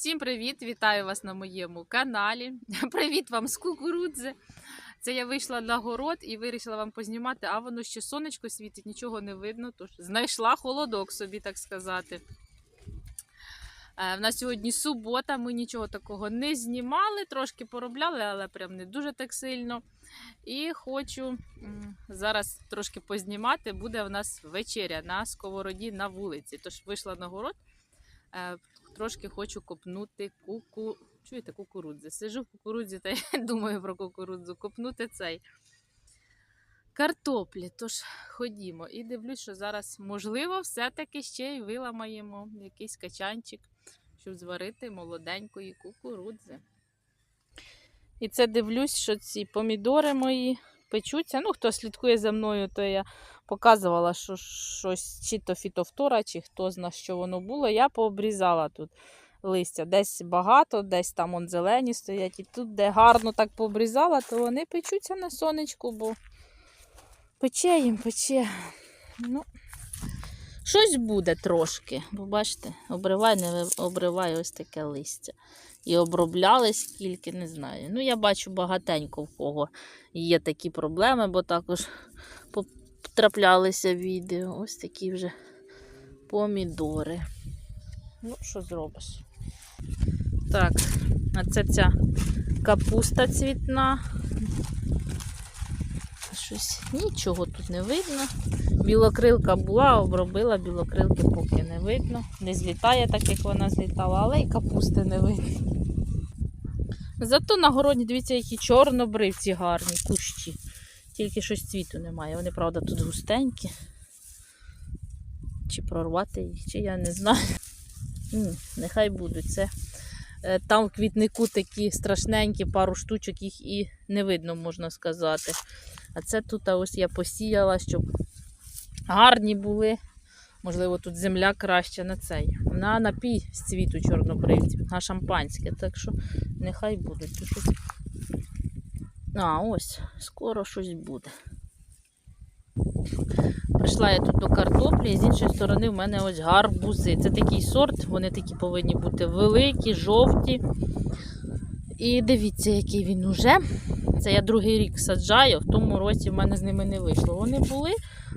Всім привіт! Вітаю вас на моєму каналі. Привіт вам з кукурудзи. Це я вийшла на город і вирішила вам познімати, а воно ще сонечко світить, нічого не видно. Тож знайшла холодок собі, так сказати. Е, В нас сьогодні субота, ми нічого такого не знімали, трошки поробляли, але прям не дуже так сильно. І хочу зараз трошки познімати. Буде в нас вечеря на сковороді на вулиці. Тож вийшла на город. Трошки хочу копнути куку. Чуєте, кукурудзи. Сижу в кукурудзі та й думаю про кукурудзу. Копнути цей картоплі. Тож ходімо. І дивлюсь, що зараз, можливо, все-таки ще й виламаємо якийсь качанчик, щоб зварити молоденької кукурудзи. І це дивлюсь, що ці помідори мої печуться. Ну, хто слідкує за мною, то я показувала, що щось чи то фітофтора, чи хто зна, що воно було. Я пообрізала тут листя. Десь багато, десь там он зелені стоять. І тут, де гарно так пообрізала, то вони печуться на сонечку, бо пече їм, пече. Ну, щось буде трошки. Бо бачите, обривай, не обривай ось таке листя. І обробляли скільки, не знаю. Ну, я бачу багатенько в кого є такі проблеми, бо також потраплялися відео. Ось такі вже помідори. Ну, що зробиш? Так, а це ця капуста цвітна. Щось нічого тут не видно. Білокрилка була, обробила, білокрилки поки не видно. Не злітає так, як вона злітала, але й капусти не видно. Зато на городі, дивіться, які чорнобривці гарні кущі. Тільки щось цвіту немає. Вони, правда, тут густенькі. Чи прорвати їх, чи я не знаю. Нехай будуть. Це там в квітнику такі страшненькі, пару штучок їх і не видно, можна сказати. А це тут ось я посіяла, щоб гарні були. Можливо, тут земля краща на цей. На напій з цвіту чорнобривців, на шампанське. Так що нехай будуть. Тут а, ось, скоро щось буде. Прийшла я тут до картоплі, і з іншої сторони в мене ось гарбузи. Це такий сорт, вони такі повинні бути великі, жовті. І дивіться, який він уже. Це я другий рік саджаю, в тому році в мене з ними не вийшло. Вони були,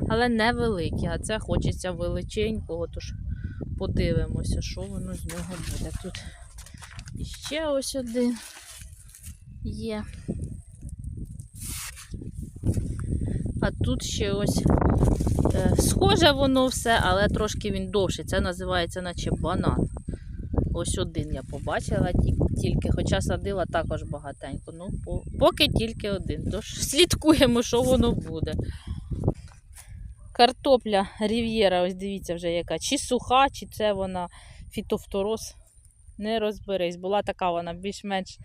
але невеликі, а це хочеться величенького, тож подивимося, що воно з нього буде. Тут іще ось один є. А тут ще ось е, схоже воно все, але трошки він довший. Це називається наче банан. Ось один я побачила тільки, хоча садила також багатенько. Ну, поки тільки один. Тож слідкуємо, що воно буде. Картопля Рів'єра, ось дивіться вже яка. Чи суха, чи це вона фітофтороз. Не розберись. Була така вона більш-менш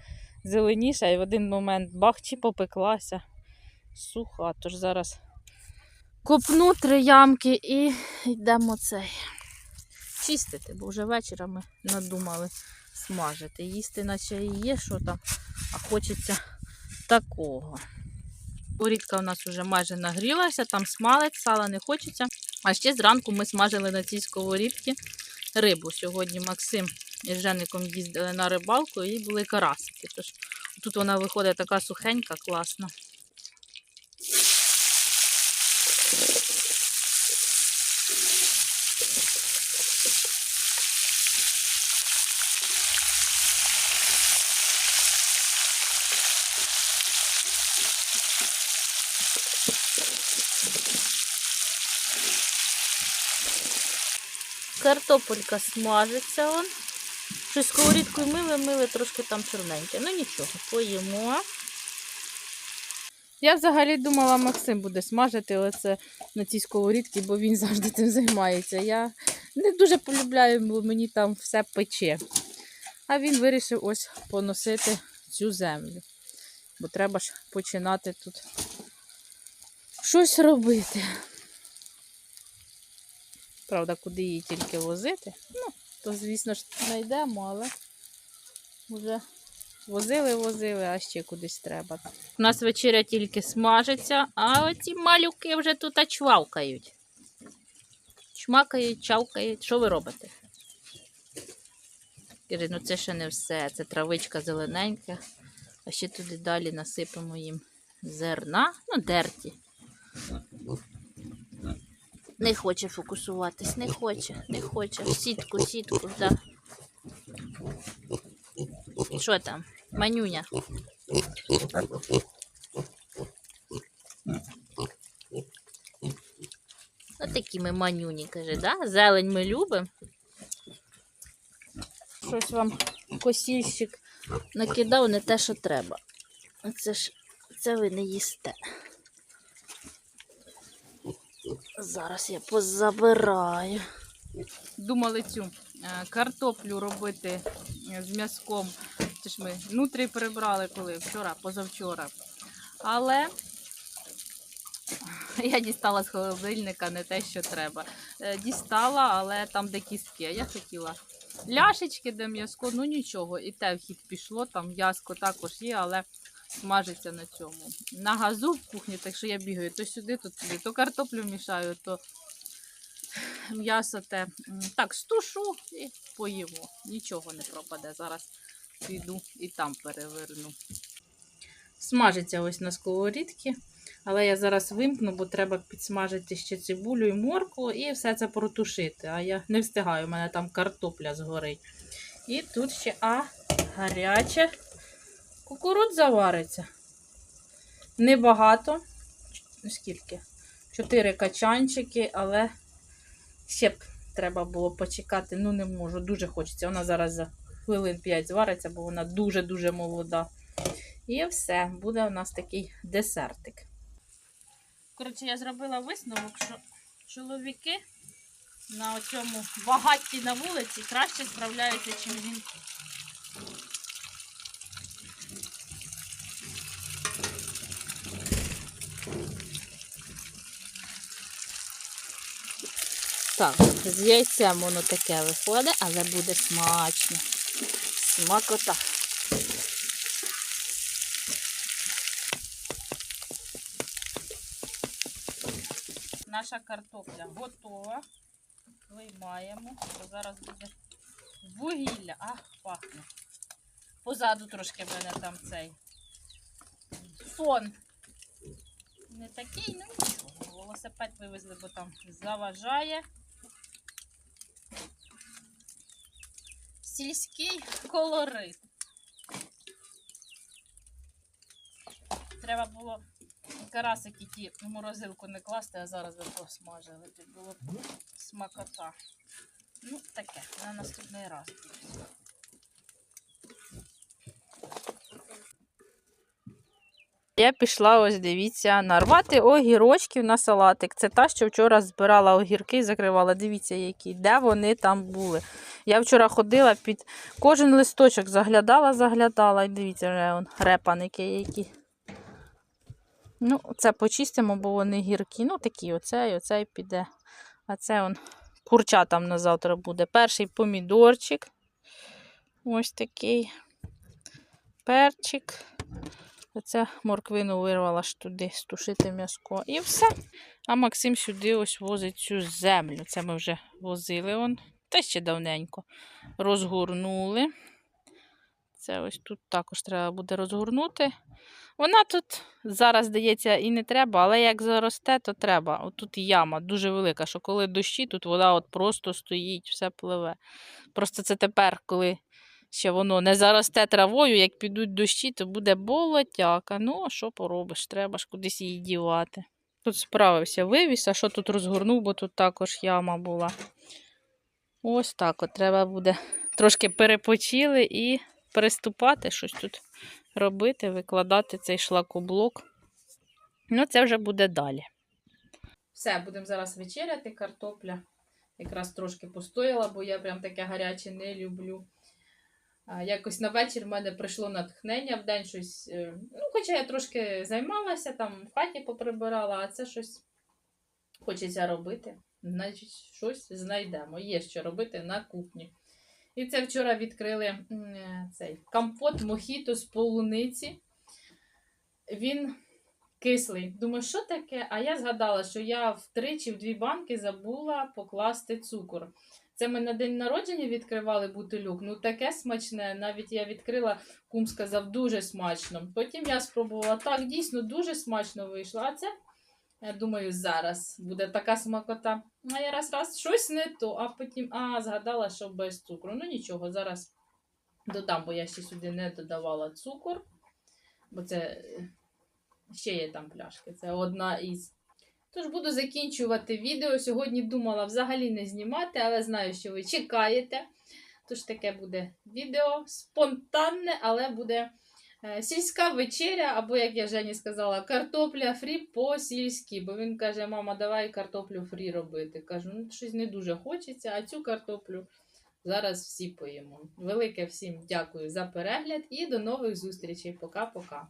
зеленіша, і в один момент бах, чи попеклася суха. Тож зараз копну три ямки і йдемо цей чистити, бо вже вечора ми надумали смажити. Їсти наче і є, що там, а хочеться такого. Горідка у нас вже майже нагрілася, там смалець, сала не хочеться. А ще зранку ми смажили на цій сковорідці рибу. Сьогодні Максим із Жеником їздили на рибалку і були карасики. Тож тут вона виходить така сухенька, класна. Картопелька смажиться он. Щось сковорідкою мили, мили, трошки там чорненьке. Ну нічого, поїмо. Я взагалі думала, Максим буде смажити оце на цій сковорідці, бо він завжди цим займається. Я не дуже полюбляю, бо мені там все пече. А він вирішив ось поносити цю землю. Бо треба ж починати тут щось робити. Правда, куди її тільки возити? Ну, то, звісно ж, знайдемо, але вже возили, возили, а ще кудись треба. У нас вечеря тільки смажиться, а оці малюки вже тут чвавкають. Чмакають, чавкають. Що ви робите? Скажи, ну це ще не все. Це травичка зелененька. А ще туди далі насипемо їм зерна, ну, дерті. Не хоче фокусуватись, не хоче, не хоче. Сітку, сітку, да. Що там? Манюня. Ось такі ми манюні, каже, да? Зелень ми любимо. Щось вам косільщик накидав не те, що треба. Це ж це ви не їсте. Зараз я позабираю. Думали цю е, картоплю робити е, з м'язком. Це ж ми внутрі прибрали коли вчора, позавчора. Але я дістала з холодильника не те, що треба. Е, Дістала, але там де кістки. Я хотіла ляшечки, де м'язко, ну нічого. І те в хід пішло, там м'язко також є, але смажиться на цьому. На газу в кухні, так що я бігаю то сюди, то туди, то картоплю мішаю, то м'ясо те. Так, стушу і поїмо. Нічого не пропаде. Зараз піду і там переверну. Смажиться ось на сковорідці. Але я зараз вимкну, бо треба підсмажити ще цибулю і моркву і все це протушити. А я не встигаю, у мене там картопля згорить. І тут ще а, гаряче. Кукурудза вариться. Небагато. Скільки? Чотири качанчики, але ще б треба було почекати. Ну, не можу, дуже хочеться. Вона зараз за хвилин 5 звариться, бо вона дуже-дуже молода. І все, буде у нас такий десертик. Коротше, я зробила висновок, що чоловіки на цьому багатті на вулиці краще справляються, ніж жінки. Так, з яйцем воно таке виходить, але буде смачно. Смакота. Наша картопля готова. Виймаємо. Зараз буде вугілля. Ах, пахне. Позаду трошки в мене там цей фон. Не такий, ну нічого. Велосипед вивезли, бо там заважає. Сільський колорит. Треба було карасики ті в морозилку не класти, а зараз би посмажили. Тут було б смакота. Ну, таке, на наступний раз. Я пішла, ось дивіться, нарвати огірочків на салатик. Це та, що вчора збирала огірки і закривала. Дивіться, які, де вони там були. Я вчора ходила під кожен листочок, заглядала, заглядала. І дивіться, вже репаники які. Ну, це почистимо, бо вони гіркі. Ну, такі, оцей, оцей піде. А це он курча там на завтра буде. Перший помідорчик. Ось такий. Перчик. Оце морквину вирвала ж туди стушити м'язко. І все. А Максим сюди ось возить цю землю. Це ми вже возили он. Та ще давненько. Розгорнули. Це ось тут також треба буде розгорнути. Вона тут зараз, здається, і не треба, але як заросте, то треба. От тут яма дуже велика, що коли дощі, тут вода от просто стоїть, все пливе. Просто це тепер, коли ще воно не заросте травою, як підуть дощі, то буде болотяка. Ну, а що поробиш? Треба ж кудись її дівати. Тут справився вивіз, а що тут розгорнув, бо тут також яма була. Ось так от треба буде трошки перепочили і переступати, щось тут робити, викладати цей шлакоблок. Ну, це вже буде далі. Все, будемо зараз вечеряти. Картопля якраз трошки постояла, бо я прям таке гаряче не люблю. Якось на вечір в мене прийшло натхнення в день щось. е, Ну, хоча я трошки займалася, там в хаті поприбирала, а це щось хочеться робити. Значить, щось знайдемо. Є що робити на кухні. І це вчора відкрили е, цей компот мохіто з полуниці. Він кислий. Думаю, що таке? А я згадала, що я в три чи в дві банки забула покласти цукор. Це ми на день народження відкривали бутилюк. Ну таке смачне. Навіть я відкрила, кум сказав, дуже смачно. Потім я спробувала так, дійсно дуже смачно вийшло. А це, я думаю, зараз буде така смакота. А я раз раз щось не то, а потім а, згадала, що без цукру. Ну нічого, зараз додам, бо я ще сюди не додавала цукор, бо це е, ще є там пляшки. Це одна із. Тож буду закінчувати відео. Сьогодні думала взагалі не знімати, але знаю, що ви чекаєте. Тож таке буде відео спонтанне, але буде е, сільська вечеря, або, як я Жені сказала, картопля фрі по-сільськи. Бо він каже: мама, давай картоплю фрі робити. Кажу, ну щось не дуже хочеться, а цю картоплю зараз всі поїмо. Велике всім дякую за перегляд і до нових зустрічей. Пока-пока.